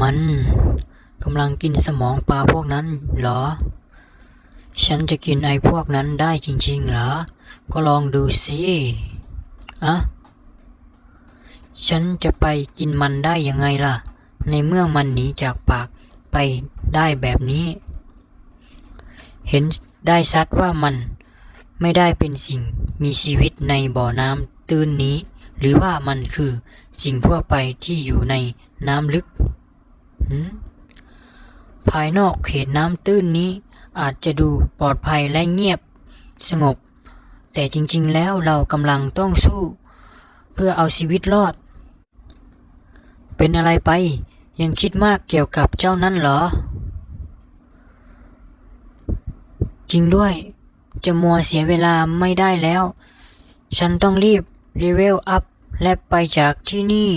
มันกำลังกินสมองปลาพวกนั้นเหรอ ฉันจะกินไอ้พวกนั้นได้จริง ๆ เหรอ ก็ลองดูสิอะฉันจะไปกินมันได้ยังไงล่ะ ในเมื่อมันหนีจากปากไปได้แบบนี้ เห็นได้ชัดว่ามันไม่ได้เป็นสิ่งมีชีวิตในบ่อน้ำตื้นนี้ หรือว่ามันคือสิ่งทั่วไปที่อยู่ในน้ำลึก ภายนอกเขตน้ำตื้นนี้อาจจะดูปลอดภัยและเงียบสงบ แต่จริงๆแล้วเรากำลังต้องสู้ เพื่อเอาชีวิตรอด เป็นอะไรไป ยังคิดมากเกี่ยวกับเจ้านั่นเหรอ จริงด้วย จะมัวเสียเวลาไม่ได้แล้ว ฉันต้องรีบรีเวลอัพและไปจากที่นี่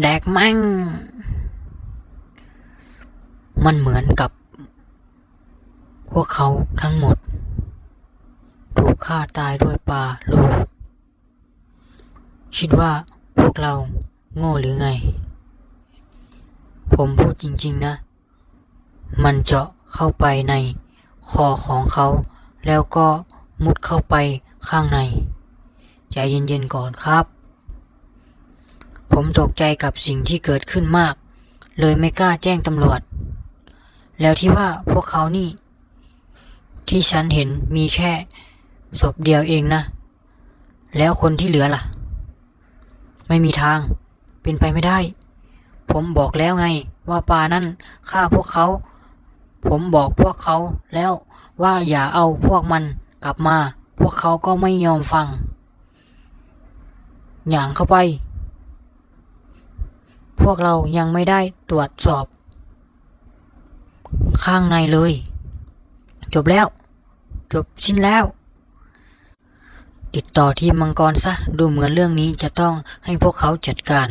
แดกมั่ง มันเหมือนกับ พวกเขาทั้งหมด ถูกฆ่าตายด้วยปลาลูกคิดว่าพวกเราโง่หรือไง ผมพูดจริง ๆ นะ มันเจาะเข้าไปในคอของเขา แล้วก็มุดเข้าไปข้างใน ใจเย็นๆก่อนครับ ผมตกใจกับสิ่งที่เกิดขึ้นมาก เลยไม่กล้าแจ้งตำรวจ แล้วที่ว่าพวกเขานี่ ที่ฉันเห็นมีแค่ศพเดียวเองนะ แล้วคนที่เหลือล่ะ ไม่มีทาง เป็นไปไม่ได้ ผมบอกแล้วไง ว่าปานั่นฆ่าพวกเขา ผมบอกพวกเขาแล้วว่าอย่าเอาพวกมันกลับมา พวกเขาก็ไม่ยอมฟัง อย่างเข้าไป พวกเรายังไม่ได้ตรวจสอบ ข้างในเลย จบแล้ว จบสิ้นแล้ว ติดต่อทีมมังกรซะ ดูเหมือนเรื่องนี้จะต้องให้พวกเขาจัดการ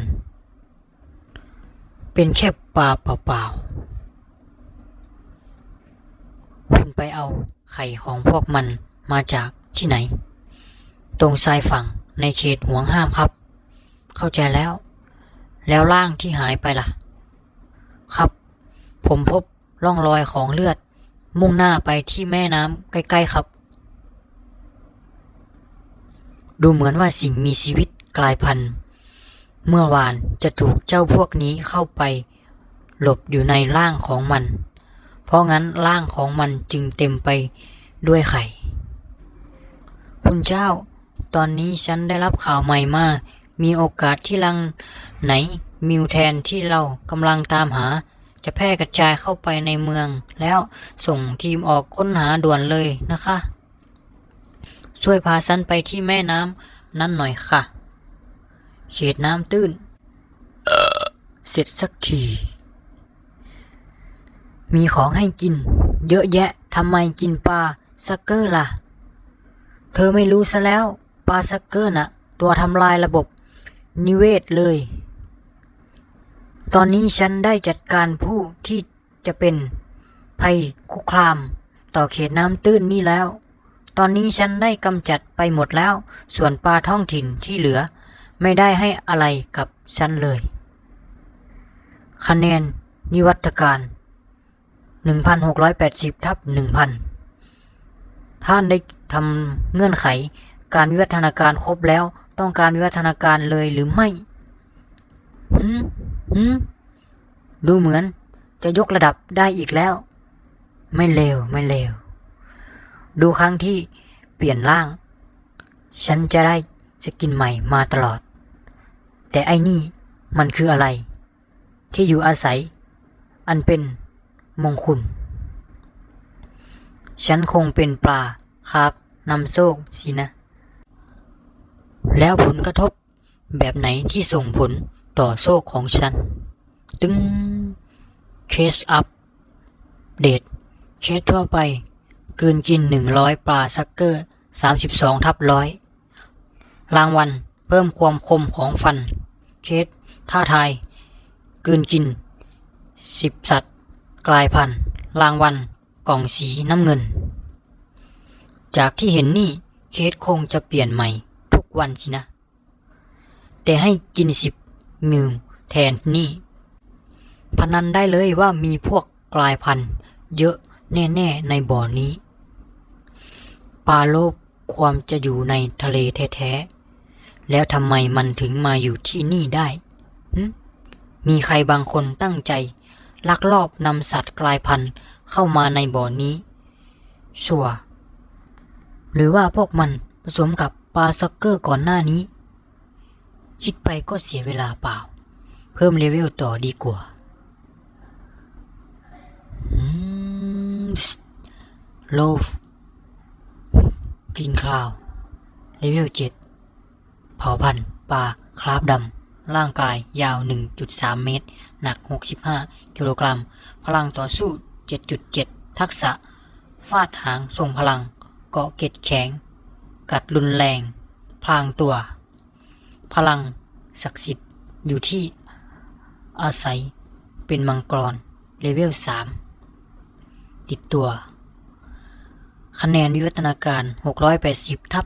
เป็นแค่ปลาเปล่าๆคุณไปเอาไข่ของพวกมันมาจากที่ไหน ตรงชายฝั่งในเขตห่วงห้ามครับ เข้าใจแล้ว แล้วร่างที่หายไปล่ะ ครับ ผมพบ ร่องรอยของเลือด มุ่งหน้าไปที่แม่น้ำใกล้ ๆ ครับ ดูเหมือนว่าสิ่งมีชีวิตกลายพันธุ์เมื่อวานจะถูกเจ้าพวกนี้เข้าไป หลบอยู่ในร่างของมัน เพราะงั้นร่างของมันจึงเต็มไปด้วยไข่ คุณเจ้า ตอนนี้ฉันได้รับข่าวใหม่มา มีโอกาสที่รังไหนมิวแทนที่เรากำลังตามหา จะแพร่กระจายเข้าไปในเมือง แล้วส่งทีมออกค้นหาด่วนเลยนะคะ ช่วยพาฉันไปที่แม่น้ำนั้นหน่อยค่ะ เขตน้ำตื้นเสร็จสักที มีของให้กิน เยอะแยะทำไมกินปลาซักเกอร์ล่ะ เธอไม่รู้ซะแล้ว ปลาซักเกอร์น่ะ ตัวทำลายระบบนิเวศเลย ตอนนี้ฉันได้จัดการผู้ที่จะเป็นภัยคุกคามต่อเขตน้ำตื้นนี่แล้ว ตอนนี้ฉันได้กำจัดไปหมดแล้ว ส่วนปลาท้องถิ่นที่เหลือ ไม่ได้ให้อะไรกับฉันเลย คะแนนนิวัตการ 1,680 ทับ 1,000 ท่านได้ทำเงื่อนไขการวิวัฒนาการครบแล้ว ต้องการวิวัฒนาการเลยหรือไม่หื มหืมดูเหมือน จะยกระดับได้อีกแล้ว ไม่เลวไม่เลว ดูครั้งที่เปลี่ยนร่าง ฉันจะได้สกินใหม่มาตลอด แต่ไอ้นี่มันคืออะไร ที่อยู่อาศัย อันเป็นมงคุณฉันคงเป็นปลาครับนำโชคสินะ แล้วผลกระทบแบบไหนที่ส่งผล ต่อโชคของฉัน ตึงเคสอัพเดต เคสทั่วไปกินกิน 100 ปลาซักเกอร์ 32 ทับร้อยรางวัลเพิ่มความคมของฟัน เคสท่าทายกินกิน 10 สัตว์ กลายพันธุ์รางวัลกล่องสีน้ำเงิน จากที่เห็นนี่ เคสคงจะเปลี่ยนใหม่ ทุกวันสินะ แต่ให้กินสิบ มิลแทนนี่ พนันได้เลยว่ามีพวกกลายพันธุ์เยอะแน่ๆในบ่อนี้ ปลาโลบความจะอยู่ในทะเลแท้ๆ แล้วทำไมมันถึงมาอยู่ที่นี่ได้มีใครบางคนตั้งใจ ลักลอบนำสัตว์กลายพันธุ์เข้ามาในบ่อนี้ ชัวหรือว่าพวกมันผสมกับปลาซ็อกเกอร์ก่อนหน้านี้ คิดไปก็เสียเวลาเปล่า เพิ่มเลเวลต่อดีกว่าอืมโลฟกินคลาวเลเวล7เผาพันปลาคราบดำร่างกายยาว 1.3 เมตร หนัก 65 กิโลกรัม พลังต่อสู้ 7.7 ทักษะ ฟาดหางทรงพลัง เกาะเกร็ดแข็ง กัดรุนแรง พลางตัว พลังศักดิ์สิทธิ์อยู่ที่อาศัยเป็นมังกรเลเวล 3 ติดตัว คะแนนวิวัฒนาการ 680 ทับ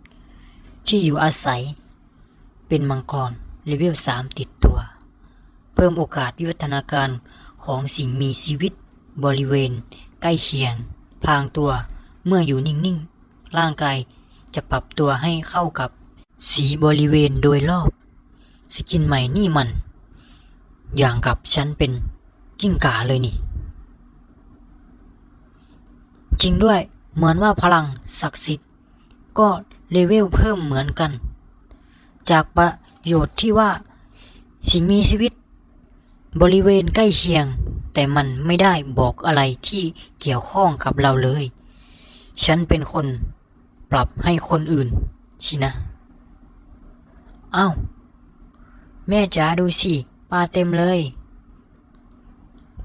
2,000 ที่อยู่อาศัย เป็นมังกรเลเวล 3 ติดตัว เพิ่มโอกาสวิวัฒนาการของสิ่งมีชีวิตบริเวณ ใกล้เคียง พลางตัวเมื่ออยู่นิ่ง ๆ ร่างกายจะปรับตัวให้เข้ากับ สีบริเวณโดยรอบ สกินใหม่นี่มัน อย่างกับฉันเป็นกิ้งก่าเลยนี่ จริงด้วยเหมือนว่าพลังศักดิ์สิทธิ์ ก็เลเวลเพิ่มเหมือนกัน จากประโยชน์ที่ว่า สิ่งมีชีวิต บริเวณใกล้เคียง แต่มันไม่ได้บอกอะไรที่เกี่ยวข้องกับเราเลย ฉันเป็นคนปรับให้คนอื่นสินะ อ้าว แม่จ๋าดูสิ ปลาเต็มเลย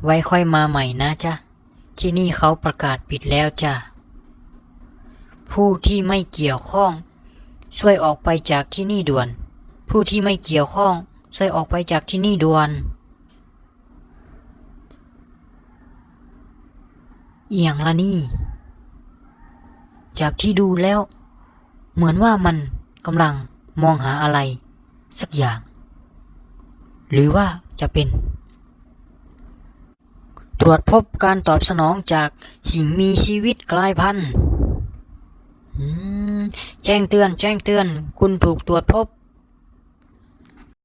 ไว้ค่อยมาใหม่นะจ๊ะ ที่นี่เขาประกาศปิดแล้วจ้ะ ผู้ที่ไม่เกี่ยวข้อง ช่วยออกไปจากที่นี่ด่วน ผู้ที่ไม่เกี่ยวข้อง ช่วยออกไปจากที่นี่ด่วนเอียงละนี่ จากที่ดูแล้ว เหมือนว่ามันกำลัง มองหาอะไร สักอย่าง หรือว่าจะเป็น ตรวจพบการตอบสนองจากสิ่งมีชีวิตกลายพันธุ์แจ้งเตือน แจ้งเตือน คุณถูกตรวจพบ